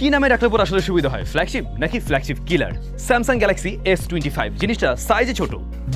কি নামে রাখলে পর আসলে সুবিধা হয়? ফ্ল্যাগশিপ নাকি flagship killer Samsung Galaxy S twenty five জিনিসটা সাইজে ছোট।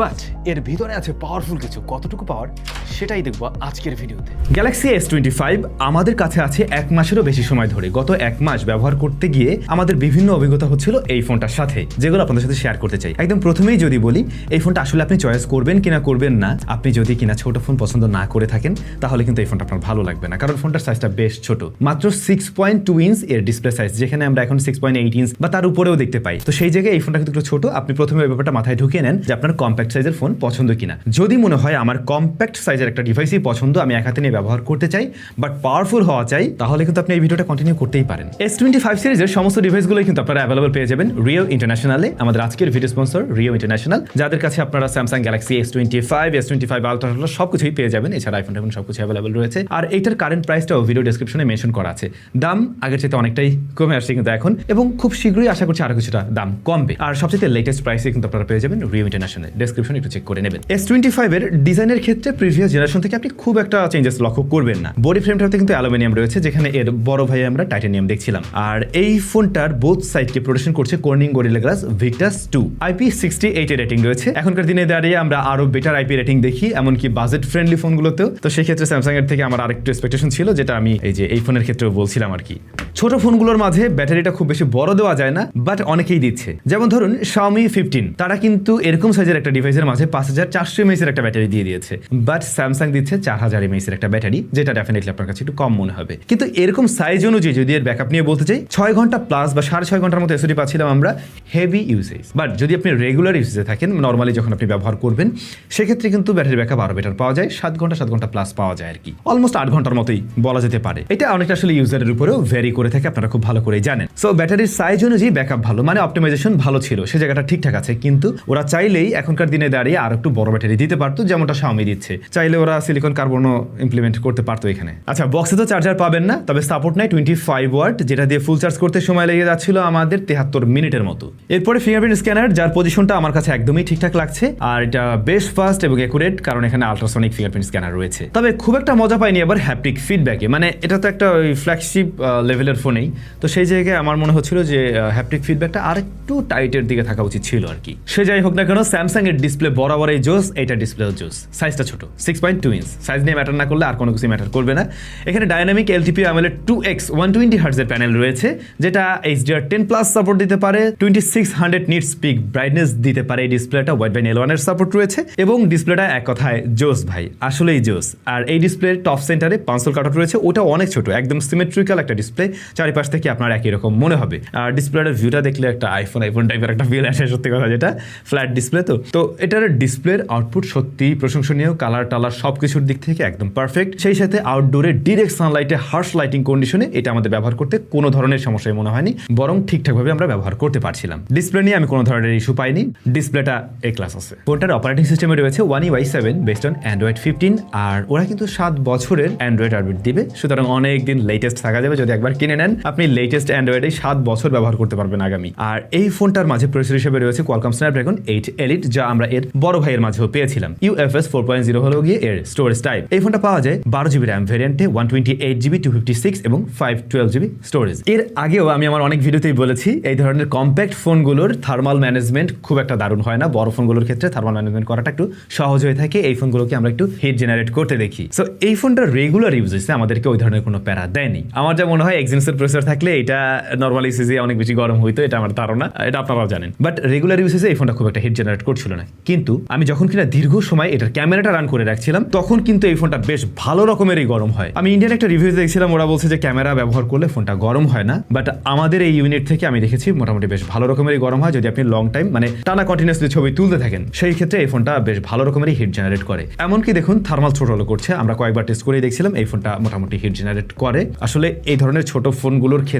বাট এর ভিতরে আছে পাওয়ারফুল কিছু। কতটুকু পাওয়ার সেটাই দেখব আজকের ভিডিওতে গ্যালাক্সি এস টোয়েন্টি ফাইভ আমাদের কাছে আছে এক মাসেরও বেশি সময় ধরে। গত এক মাস ব্যবহার করতে গিয়ে আমাদের বিভিন্ন অভিজ্ঞতা হচ্ছিল এই ফোনটার সাথে, যেগুলো আপনাদের সাথে শেয়ার করতে চাই। একদম প্রথমেই যদি বলি, এই ফোনটা আসলে আপনি চয়েস করবেন কিনা করবেন না, আপনি যদি কিনা ছোট ফোন পছন্দ না করে থাকেন, তাহলে কিন্তু এই ফোনটা আপনার ভালো লাগবে না, কারণ ফোনটার সাইজটা বেশ ছোট। মাত্র সিক্স পয়েন্ট টু ইঞ্চ এর ডিসপ্লে সাইজ যেখানে আমরা এখন সিক্স পয়েন্ট এইট ইঞ্চ বা তার উপরেও দেখতে পাই। তো সেই জায়গায় এই ফোনটা কিন্তু একটু ছোট। আপনি প্রথমে ওই ব্যাপারটা মাথায় ঢুকিয়ে নেন যে আপনার কম্প্যাক্ট সাইজের ফোন পছন্দ কিনা। যদি মনে হয় আমার কম্প্যাক্ট সাইজের একটা ডিভাইসই পছন্দ, আমি এক হাতে নিয়ে ব্যবহার করতে চাই বাট পাওয়ারফুল হওয়া চাই, তাহলে কিন্তু আপনি এই ভিডিওটা কন্টিনিউ করতেই পারেন। এস টোয়েন্টি ফাইভ সিরিজের সমস্ত ডিভাইসগুলোই কিন্তু আপনারা অ্যাভেলেবল পেয়ে যাবেন রিও ইন্টারন্যাশনালে আমাদের আজকের ভিডিও স্পন্সর রিও ইন্টারন্যাশনাল যাদের কাছে আপনারা Samsung Galaxy S twenty five S twenty five ultra সব কিছুই পেয়ে যাবেন, এছাড়া আইফোন টাইফোন সব কিছু অ্যাভেলেবল রয়েছে। আর এইটার কারেন্ট প্রাইসটাও ভিডিও ডেসক্রিপশনে মেনশন করা আছে। দাম আগের চাইতে অনেকটাই কমে আসছে কিন্তু এখন, এবং খুব শীঘ্রই আশা করছি আরও কিছুটা দাম কমবে। আর সবচেয়ে লেটেস্ট প্রাইসে কিন্তু আপনারা পেয়ে যাবেন রিও ইন্টারন্যাশনাল ডেসক্রিপশন একটু চেক করে নেবেন। এস টোয়েন্টি ফাইভের ডিজাইনের ক্ষেত্রে প্রিভিয়াস জেনারেশন থেকে আপনি খুব একটা চেঞ্জেস লক্ষ্য করবেন না। বডি ফ্রেমটাতে কিন্তু অ্যালুমিনিয়াম রয়েছে, যেখানে এর বড় ভাই আমরা টাইটানিয়াম দেখছিলাম। আর এই ফোনটার বোথ সাইডকে প্রোডাকশন করছে Corning Gorilla Glass Victus two IP sixty eight এর রেটিং রয়েছে। এখনকার দিনে দাঁড়িয়ে আমরা আরও বেটার আইপি রেটিং দেখি, এমনকি বাজেট ফ্রেন্ডলি ফোনগুলোতেও। তো সেই ক্ষেত্রে স্যামসাং এর থেকে আমার আরেকটু এক্সপেকটেশন ছিল, যেটা আমি এই যে এই ফোনের ক্ষেত্রেও বলছিলাম আর কি। ছোট ফোনগুলোর মাঝে ব্যাটারিটা খুব বেশি বড় দেওয়া যায় না বাট অনেকেই দিচ্ছে। যেমন ধরুন, Xiaomi ফিফটিন তারা কিন্তু এরকম সাইজের একটা ডিভাইসের মাঝে পাঁচ হাজার চারশো এমএস এর একটা ব্যাটারি দিয়ে দিয়েছে। বাট স্যামসাং দিচ্ছে চার হাজার এমএস এর একটা ব্যাটারি, যেটা ডেফিনেটলি আপনার কাছে একটু কম মনে হবে। কিন্তু এরকম সাইজ অনুযায়ী যদি এর ব্যাকআপ নিয়ে বলতে চাই, ছয় ঘণ্টা প্লাস বা সাড়ে ছয় ঘণ্টার মতো এসওডি পাচ্ছিলাম আমরা হেভি ইউসেজ বাট যদি আপনি রেগুলার ইউসেজে থাকেন নর্মালি যখন আপনি ব্যবহার করবেন, সেক্ষেত্রে কিন্তু ব্যাটারি ব্যাকআপ আরও বেটার পাওয়া যায়, সাত ঘণ্টা সাত ঘণ্টা প্লাস পাওয়া যায় আর কি। অলমোস্ট আট ঘণ্টার মতোই বলা যেতে পারে। এটা অনেকটা আসলে ইউজারের উপরেও ভ্যারি করে থাকে, আপনারা খুব ভালো করেই জানেন। সো ব্যাটারির সাইজ অনুযায়ী ব্যাকআপ ভালো মানে অপটিমাইজেশন ভালো ছিল, সে জায়গাটা ঠিকঠাক আছে, কিন্তু ওরা চাইলেই এখনকার দিনে দাঁড়িয়ে আর একটু বড় ব্যাটারি দিতে পারতো, যেমনটা Xiaomi দিচ্ছে। চাইলে ওরা সিলিকন কার্বনও ইমপ্লিমেন্ট করতে পারতো এখানে। আচ্ছা বক্সে তো চার্জার পাবেন না, তবে সাপোর্ট নাই টোয়েন্টি ফাইভ ওয়াট যেটা দিয়ে ফুল চার্জ করতে সময় লেগে যাচ্ছিল আমাদের তেহাত্তর মিনিটের মতো। এরপরে ফিঙ্গারপ্রিন্ট স্ক্যানার যার পজিশনটা আমার কাছে একদমই ঠিকঠাক লাগছে, আর এটা বেশ ফাস্ট এবং একুরেট কারণ এখানে আলট্রাসনিক ফিঙ্গারপ্রিন্ট স্ক্যানার রয়েছে। তবে খুব একটা মজা পাইনি আবার হ্যাপটিক ফিডব্যাকে মানে এটা তো একটা ফ্ল্যাগশিপ লেভেলের ফোনেই তো সেই জায়গায় আমার মনে হচ্ছিল যে হ্যাপটিক ফিডব্যাকটা আরেকটু টাইটের দিকে থাকা উচিত ছিল আর কি। সে যাই হোক না কেন স্যামসাং এর ডিসপ্লে বরাবরই জোস এটা ডিসপ্লে জোস সাইজটা ছোট six point two inch size নিয়ে ম্যাটার না করলে আর কোনো কিছু ম্যাটার করবে না। এখানে ডাইনামিক এলটিপি আমলের টু এক্স ওয়ান টোয়েন্টি হার্টসের প্যানেল রয়েছে, যেটা এইচডিআর টেন প্লাস সাপোর্ট দিতে পারে twenty six hundred nits peak brightness দিতে পারে। এই ডিসপ্লেটা ওয়াইড বাই এল ওয়ানের সাপোর্ট রয়েছে এবং ডিসপ্লেটা এক কথায় জোস ভাই, আসলেই জোস আর এই ডিসপ্লের টপ সেন্টারে পাঁচশোল কাটার রয়েছে ওটা অনেক ছোট, একদম সিমেট্রিক্যাল একটা ডিসপ্লে চারিপাশ থেকে আপনার একই রকম মনে হবে? আর ডিসপ্লেটার ভিউটা দেখলে একটা আইফোন আইফোন টাইপের একটা ফিল আসে, সত্যি কথা যেটা। ফ্ল্যাট ডিসপ্লে তো। তো এটার ডিসপ্লের আউটপুট সত্যি প্রশংসনীয় কালার টালার সব কিছুর দিক থেকে একদম পারফেক্ট সেই সাথে আউটডোরে ডিরেক্ট সানলাইটে হার্শ লাইটিং কন্ডিশনে এটা আমাদের ব্যবহার করতে কোনো ধরনের সমস্যায় মনে হয়নি, বরং ঠিকঠাকভাবে আমরা ব্যবহার করতে পারছিলাম। ডিসপ্লে নিয়ে আমি কোনো ধরনের ইস্যু পাইনি। ডিসপ্লেটা এ ক্লাস আছে। ফোনটার অপারেটিং সিস্টেমে রয়েছে One UI seven based on Android fifteen আর ওরা কিন্তু সাত বছরের অ্যান্ড্রয়েড আপডেট দিবে। সুতরাং অনেক দিন লেটেস্ট থাকা যাবে, যদি একবার কিনে নেন। আপনি লেটেস্ট অ্যান্ড্রয়েডে সাত বছর ব্যবহার করতে পারবেন আগামী। আর এই ফোনটার মাঝে প্রসেসর হিসেবে রয়েছে কোয়ালকম স্ন্যাপড্রাগন এইট এলিট যা আমরা এর বড় ভাইয়ের মাঝেও পেয়েছিলাম। ইউএফএস ফোর পয়েন্ট জিরো হলো গিয়ে এর স্টোরেজ টাইপ এই ফোনটা পাওয়া যায় বারো GB RAM ভ্যারিয়েন্টে one twenty eight GB two fifty six এবং ফাইভ টুয়েলভ জিবি স্টোরেজ এর আগেও আমি আমার অনেক ভিডিওতেই বলেছি, এই ধরনের কম্প্যাক্ট ফোনগুলোর থার্মাল ম্যানেজমেন্ট খুব একটা দারুণ হয় না। বড় ফোনগুলোর ক্ষেত্রে থার্মাল ম্যানেজমেন্ট করাটা একটু সহজ হয়ে থাকে। এই ফোনগুলোকে আমরা একটু হিট জেনারেট করতে দেখি। সো এই ফোনটা রেগুলার ইউজ হয়েছে আমাদেরকে ওই ধরনের কোনো প্যারা দেয়নি। আমার যা মনে হয় এক্সিনসের প্রসেসর থাকলে এটা নর্মালি ইউসেজে অনেক বেশি গরম হইতো, এটা আমার ধারণা, এটা আপনারাও জানেন। বাট রেগুলার ইউসেজে এই ফোনটা খুব একটা হিট জেনারেট করছিল না। কিন্তু আমি যখন কিনা দীর্ঘ সময় এটার ক্যামেরাটা রান করে রাখছিলাম, তখন কিন্তু এই ফোনটা বেশ ভালো রকমেরই গরম হয়। আমি ইন্ডিয়ান একটা রিভিউ দেখছিলাম, ওরা বলছে যে ক্যামেরা ব্যবহার করলে ফোনটা গরম হয় না। বাট আমাদের এই ইউনিট থেকে আমি দেখেছি মোটামুটি বেশ ভালো রকমেরই গরম হয়। যদি আপনি লং টাইম মানে টানা কন্টিনিউসলি ছবি তুলতে থাকেন, সেই ক্ষেত্রে এই ফোনটা বেশ ভালো রকমেরই হিট জেনারেট করে। এমনকি দেখুন থার্মাল ছোট হলো করছে। আমরা কয়েকবার টেস্ট করেই দেখছিলাম এই ফোনটা মোটামুটি হিট জেনারেট করে। আসলে এই ধরনের ছোট ফোনগুলোর ক্ষেত্রে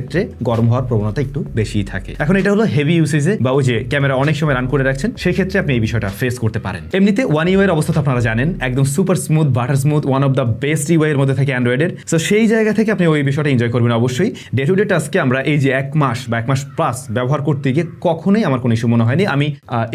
গরম হওয়ার প্রবণতা একটু বেশিই থাকে। এখন এটা হলো হেভি ইউসেজে বা ওই যে ক্যামেরা অনেক সময় রান করে রাখছেন, সেই ক্ষেত্রে আপনি এই বিষয়টা ফেস করতে পারেন। এমনিতে ওয়ান ইউ এর অবস্থা তো আপনারা জানেন, একদম super smooth butter smooth one of the best UI এর মধ্যে থাকে অ্যান্ড্রয়েডের সো সেই জায়গা থেকে আপনি ওই বিষয়টা এনজয় করবেন অবশ্যই। ডে টু ডে টাস্কে আমরা এই যে এক মাস বা এক মাস প্লাস ব্যবহার করতে গিয়ে কখনোই আমার কোনো ইস্যু মনে হয়নি। আমি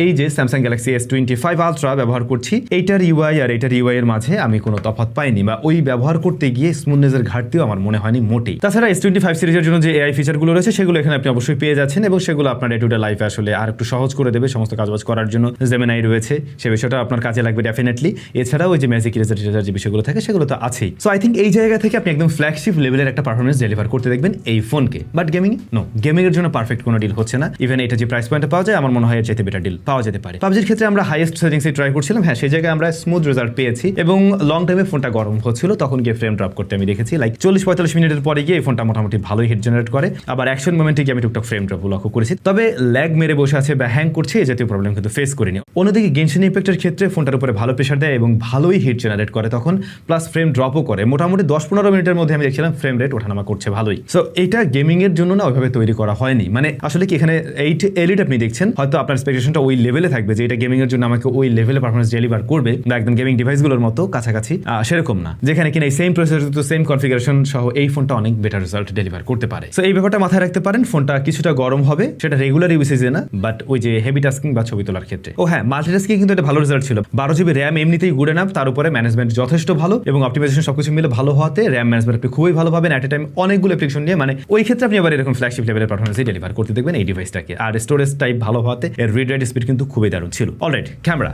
এই যে Samsung Galaxy S twenty five ultra ব্যবহার করছি, এইটার ইউআই আর এইটার ইউআই এর মাঝে আমি কোনো তফাৎ পাইনি বা ওই ব্যবহার করতে গিয়ে স্মুথনেসের ঘাটতিও আমার মনে হয়নি মোটেই। তাছাড়া এস টোয়েন্টি ফাইভ সিরিজের জন্য যে যে এআই ফিচারগুলো রয়েছে, সেগুলো এখানে আপনি অবশ্যই পেয়ে যাচ্ছেন এবং সেগুলো আপনার ডে টু ডে লাইফে আসলে আর একটু সহজ করে দেবে। সমস্ত কাজবাজ করার জন্য জেমেনাই রয়েছে। সে বিষয়টা আপনার কাজে লাগবে ডেফিনেটলি এছাড়াও ওই যে ম্যাজিক ইরেজার যে বিষয়গুলো থাকে, সেগুলো তো আছেই। সো আই থিঙ্ক এই জায়গা থেকে আপনি একদম ফ্ল্যাগশিপ লেভেলের একটা পারফরমেন্স ডেলিভার করতে দেখবেন এই ফোনকে বাট গেমিং নো গেমিং এর জন্য পারফেক্ট কোনো ডিল হচ্ছে না। ইভেন এটা যে প্রাইস পয়েন্টে পাওয়া যায়, আমার মনে হয় এর চাইতে বেটার ডিল পাওয়া যেতে পারে। পাবজির ক্ষেত্রে আমরা হাইয়েস্ট সেটিংসে ট্রাই করছিলাম। হ্যাঁ সেই জায়গায় আমরা স্মুথ রেজাল্ট পেয়েছি এবং লং টাইমে ফোনটা গরম হচ্ছিল। তখন গিয়ে ফ্রেম ড্রপ করতে আমি দেখেছি। লাইক চল্লিশ পঁয়তাল্লিশ মিনিটের পরে গিয়ে এই ফোনটা মোটামুটি ভালোই হিট জেনারেট করে। আবার অ্যাকশন মোমেন্টে গিয়ে আমি টুকটাক ফ্রেম ড্রপ লক্ষ্য করেছি। তবে ল্যাগ মেরে বসে আছে বা হ্যাং করছে, এই জাতীয় প্রবলেম কিন্তু ফেস করিনি। অন্যদিকে গেনশন ইফেক্টের ক্ষেত্রে ফোনটার উপরে ভালো প্রেশার দেয় এবং ভালোই হিট জেনারেট করে তখন প্লাস ফ্রেম ড্রপও করে। মোটামুটি দশ পনেরো মিনিটের মধ্যে আমি দেখছিলাম ফ্রেম রেট ওঠানামা করছে ভালোই। সো এটা গেমিং এর জন্য না ওইভাবে তৈরি করা হয়নি। মানে আসলে কি এখানে এইট এলিট আপনি দেখছেন, হয়তো আপনার এক্সপেকটেশনটা ওই লেভেলে থাকবে যে এটা গেমিং এর জন্য আমাকে ওই লেভেলে পারফরমেন্স ডেলিভার করবে বা একদম গেমিং ডিভাইসগুলোর মতো কাছাকাছি। সেরকম না। যেখানে কিনা এই সেম প্রসেসর তো সেম কনফিগারেশন সহ এই ফোনটা অনেক বেটার রেজাল্ট ডেলিভার করতে পারে। সো এই ব্যাপারটা মাথায় রাখতে পারেন, ফোনটা কিছুটা গরম হবে, সেটা রেগুলার ইউসেজে না বাট ওই যে হেভি টাস্কিং বা ছবি তোলার ক্ষেত্রে। ও হ্যাঁ মাল্টিটাস্কিং কিন্তু এটা ভালো রেজাল্ট ছিল। বারো জিবি র্যাম এমনিতেই গুড এনাফ তার উপরে ম্যানেজমেন্ট যথেষ্ট ভালো এবং অপটিমাইজেশন সবকিছু মিলে ভালো হওয়াতে র্যাম ম্যানেজমেন্ট আপনি খুবই ভালো পাবেন। অ্যাট এ টাইম অনেকগুলো অ্যাপ্লিকেশন নিয়ে মানে ওই ক্ষেত্রে আপনি আবার এরকম ফ্ল্যাগশিপ লেভেলের পারফরমেন্সই ডেলিভার করতে দেখবেন এই ডিভাইসটাকে আর স্টোরেজ টাইপ ভালো হওয়াতে এর রিড রাইট স্পিড কিন্তু খুবই দারুণ ছিল। অলরাইট ক্যামেরা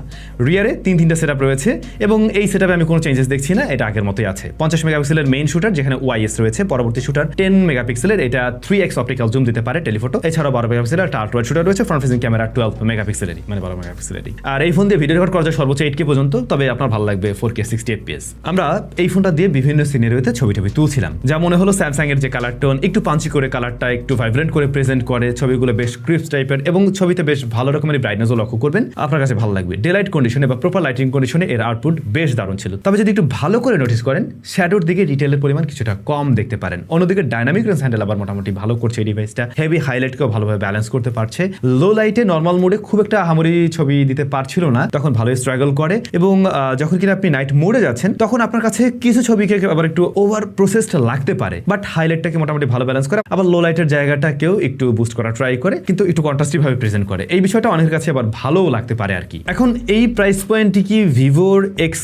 রিয়ারে তিন তিনটা সেট রয়েছে এবং এই সেট আমি কোনো চেঞ্জেস দেখছি না, এটা আগের মতোই আছে। পঞ্চাশ মেগাপিক্সেলের মেইন শুটার যেখানে ওয়াইএস রয়েছে, পরবর্তী শুটার টেন মেগাপিক্সেলের এটা থ্রি এক্স অপটিক্যাল জুম দিতে পারে টেলিফোটো এছাড়াও বারো মেগাপিক্সেলের একটা আল্ট্রা শুটার রয়েছে ফ্রন্ট ফেসিং ক্যামেরা টুয়েলভ মেগাপিক্সেলেরই মানে বারো মেগাপিক্সেলেরই আর এই ফোন দিয়ে ভিডিও রেকর্ড করা যায় সর্বোচ্চ এইট কে পর্যন্ত, তবে আপনার ভালো লাগবে ফোর কে সিক্সটি এফপিএস আমরা এই ফোনটা দিয়ে বিভিন্ন সিনারিওতে ছবি টবি তুলছিলাম। যা মনে হলো স্যামসাং এর যে কালার টোন একটু পাঞ্চি করে কালারটা একটু ভাইব্রেন্ট করে প্রেজেন্ট করে, ছবিগুলো বেশ ক্রিপস টাইপের এবং ছবিতে বেশ ভালো রকমের ব্রাইটনেসও লক্ষ্য করবেন। আপনার কাছে ভালো লাগবে। ডে লাইট কন্ডিশনে বা প্রপার লাইটিং কন্ডিশনে এর আউটপুট বেশ দারুণ ছিল। তবে যদি একটু ভালো করে নোটিস করেন শ্যাডোর দিকে ডিটেলের পরিমাণ কিছুটা কম দেখতে পারেন। অন্যদিকে ডাইনামিক রেঞ্জ হ্যান্ডেল আবার মোটামুটি ভালো করছে এই ডিভাইসটা হেভি হাইলাইটকেও ভালোভাবে ব্যালেন্স করতে পারছে। লো লাইটে নর্মাল মোডে খুব একটা আহামরি ছবি দিতে পারছিল না। তখন ভালোই স্ট্রাগল করে এবং যখন কিনা আপনি নাইট মোডে যাচ্ছেন, তখন আপনার কাছে কিছু ছবিকে আবার একটু ওভার প্রসেসড লাগতে পারে। বাট হাইলাইটটাকে মোটামুটি ভালো ব্যালেন্স করে। আবার লো লাইটের জায়গাটাকেও একটু বুস্ট করা ট্রাই করে, কিন্তু একটু কন্ট্রাস্টিভ ভাবে প্রেজেন্ট করে। এই বিষয়টা অনেকের কাছে আবার ভালোও লাগতে পারে আর কি। এখন এই প্রাইস পয়েন্টটি কি ভিভোর এক্স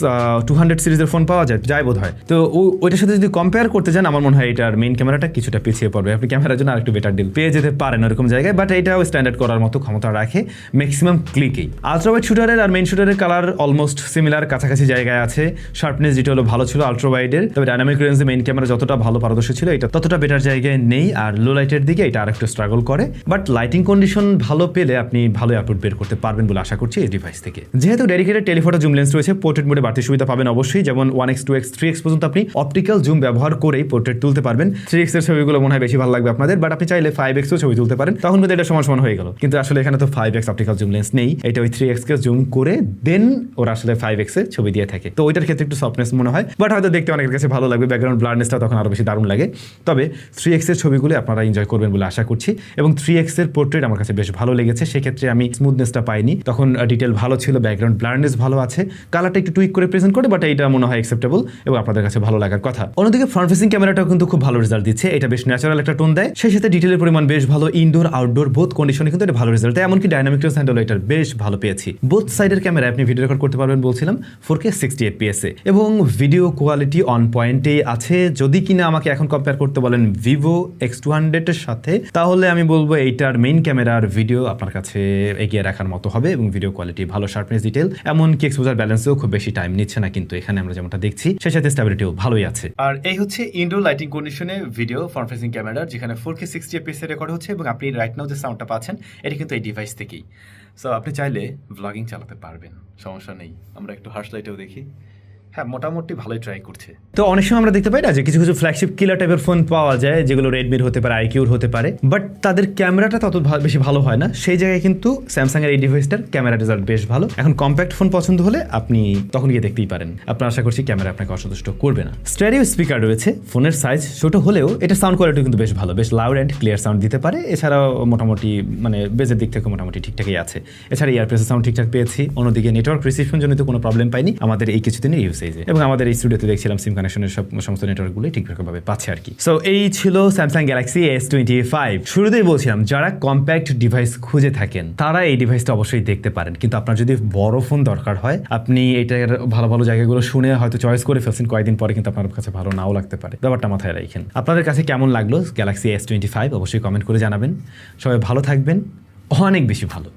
টু হান্ড্রেড সিরিজের ফোন পাওয়া যায়? যায় বোধ হয় তো ওইটার সাথে যদি কম্পেয়ার করতে যান, আমার মনে হয় এটার মেইন ক্যামেরাটা কিছুটা পিছিয়ে পড়বে। আপনি ক্যামেরার জন্য আরেকটু বেটার ডিল পেয়ে যেতে পারেন ওরকম জায়গায় বাট এটাও স্ট্যান্ডার্ড করার মতো ক্ষমতা রাখে ম্যাক্সিমাম ক্লিকেই আলট্রাওয়াইড শুটারের আর মেইন শুটারের কালার অলমোস্ট সিমিলার কাছাকাছি জায়গায় আছে। শার্পনেস যেটা হলো ভালো ছিল আলট্রাওয়াইডের তবে ডাইনামিক রেঞ্জে মেইন ক্যামেরা যতটা ভালো পারদর্শী ছিল, এটা ততটা বেটার জায়গায় নেই। আর লো লাইটের দিকে এটা আরেকটু স্ট্রাগল করে। বাট লাইটিং কন্ডিশন ভালো পেলে আপনি ভালো আউটপুট বের করতে পারবেন বলে আশা করছি এই ডিভাইস থেকে। যেহেতু ডেডিকেটেড টেলিফোটো জুম লেন্স রয়েছে পোর্ট্রেট মোডে বাড়তি সুবিধা পাবেন অবশ্যই। যেমন one X two X three X পর্যন্ত আপনি অপটিক্যাল জুম ব্যবহার করেই পোর্ট্রেট তুলতে পারবেন। থ্রি এক্সের ছবিগুলো মনে হয় বেশি ভালো লাগবে আপনাদের বাট আপনি চাইলে ফাইভ এক্সও ছবি তুলতে পারেন। তখন কিন্তু এটা সমান সমান হয়ে গেল। কিন্তু আসলে এখানে তো five X optical zoom lens নেই। এটা ওই থ্রি এক্স এক্সকে জুম করে দেন ওরা আসলে ফাইভ এক্সে ছবি দিয়ে থাকে। তো ওইটার ক্ষেত্রে একটু সফটনেস মনে হয়। বাট হয়তো দেখতে অনেকের কাছে ভালো লাগবে ব্যাকগ্রাউন্ড ব্লারনেসটা তখন আরও বেশি দারুণ লাগে। তবে থ্রি এক্সের ছবিগুলো আপনারা এনজয় করবেন বলে আশা করছি। এবং থ্রি এক্সের পোর্ট্রেট আমার কাছে বেশ ভালো লেগেছে। সেক্ষেত্রে আমি স্মুথনেসটা পাইনি। তখন ডিটেল ভালো ছিল ব্যাকগ্রাউন্ড ব্লারনেস ভালো আছে। কালারটা একটু টুইক করে প্রেজেন্ট করে বাট এটা মনে হয় অ্যাকসেপ্টেবল এবং আপনাদের কাছে ভালো লাগার কথা। অন্যদিকে ফ্রন্ট ফেসিং ক্যামেরাটাও কিন্তু খুব ভালো রেজাল্ট দিচ্ছে। এটা বেশ ন্যাচারাল একটা টোন দেয়। সেই সাথে ডিটেলের পরিমাণ বেশ ভালো ইনডোর আউটডোর বোথ কন্ডিশনে কিন্তু এটা ভালো রেজাল্ট দেয়। এমনকি ডাইনামিক রেঞ্জ হ্যান্ডেল এটার বেশ ভালো পেয়েছি। বোথ সাইডের ক্যামেরা আপনি ভিডিও রেকর্ড করতে পারবেন বলছিলাম ফোর কে সিক্সটি এফপিএসে এবং ভিডিও কোয়ালিটি অন পয়েন্টে আছে। যদি কিনা আমাকে এখন কম্পেয়ার করতে বলেন ভিভো এক্স টু হান্ড্রেডের সাথে, তাহলে আমি বলব এইটার মেইন ক্যামেরার ভিডিও আপনার কাছে এগিয়ে রাখার মতো হবে এবং ভিডিও কোয়ালিটি ভালো শার্পনেস ডিটেল এমনকি এক্সপোজার ব্যালেন্সেও খুব বেশি টাইম নিচ্ছে না কিন্তু এখানে আমরা যেমনটা দেখছি, সেই সাথে স্টেবিলিটিও ভালোই আছে। আর এই হচ্ছে ইনডোর লাইটিং কন্ডিশনে ভিডিও ফ্রন্ট ফেসিং ক্যামেরার যেখানে ফোর কে সিক্সটি এপিএসে রেকর্ড হচ্ছে এবং আপনি রাইট নাও যে সাউন্ডটা পাচ্ছেন, এটি কিন্তু এই ডিভাইস থেকেই। সো আপনি চাইলে ব্লগিং চালাতে পারবেন, সমস্যা নেই। আমরা একটু হার্স লাইটেও দেখি। হ্যাঁ মোটামুটি ভালোই ট্রাই করছে। তো অনেক সময় আমরা দেখতে পাই না যে কিছু কিছু ফ্ল্যাগশিপ কিলার টাইপের ফোন পাওয়া যায়, যেগুলো রেডমির হতে পারে আইকিউর হতে পারে বাট তাদের ক্যামেরাটা তত বেশি ভালো হয় না। সেই জায়গায় কিন্তু স্যামসাং এর এই ডিভাইসটার ক্যামেরা রেজাল্ট বেশ ভালো। এখন কম্প্যাক্ট ফোন পছন্দ হলে আপনি তখন গিয়ে দেখতেই পারেন। আপনার আশা করছি ক্যামেরা আপনাকে অসন্তুষ্ট করবে না। স্টেরিও স্পিকার রয়েছে ফোনের সাইজ ছোট হলেও এটা সাউন্ড কোয়ালিটি কিন্তু বেশ ভালো, বেশ লাউড অ্যান্ড ক্লিয়ার সাউন্ড দিতে পারে। এছাড়াও মোটামুটি মানে বেজের দিক থেকে মোটামুটি ঠিকঠাকই আছে। এছাড়া ইয়ারপ্রেসের সাউন্ড ঠিকঠাক পেয়েছি। অন্যদিকে নেটওয়ার্ক রিসিপশন জনিত কোনো প্রবলেম পাইনি। আমাদের এই কিছুদিনের ইউসেজে এবং আমাদের এই স্টুডিওতে দেখছিলাম সিম কানেকশনের সব সমস্ত নেটওয়ার্কগুলোই ঠিকঠাকভাবে পাচ্ছে আর কি। সো এই ছিল Samsung Galaxy S twenty five শুরুতেই বলছিলাম, যারা কম্প্যাক্ট ডিভাইস খুঁজে থাকেন, তারা এই ডিভাইসটা অবশ্যই দেখতে পারেন। কিন্তু আপনার যদি বড় ফোন দরকার হয়, আপনি এটার ভালো ভালো জায়গাগুলো শুনে হয়তো চয়েস করে ফেলছেন কয়েকদিন পরে, কিন্তু আপনার কাছে ভালো নাও লাগতে পারে। ব্যাপারটা মাথায় রাখেন। আপনাদের কাছে কেমন লাগল গ্যালাক্সি এস টোয়েন্টি ফাইভ অবশ্যই কমেন্ট করে জানাবেন। সবাই ভালো থাকবেন। অনেক বেশি ভালো।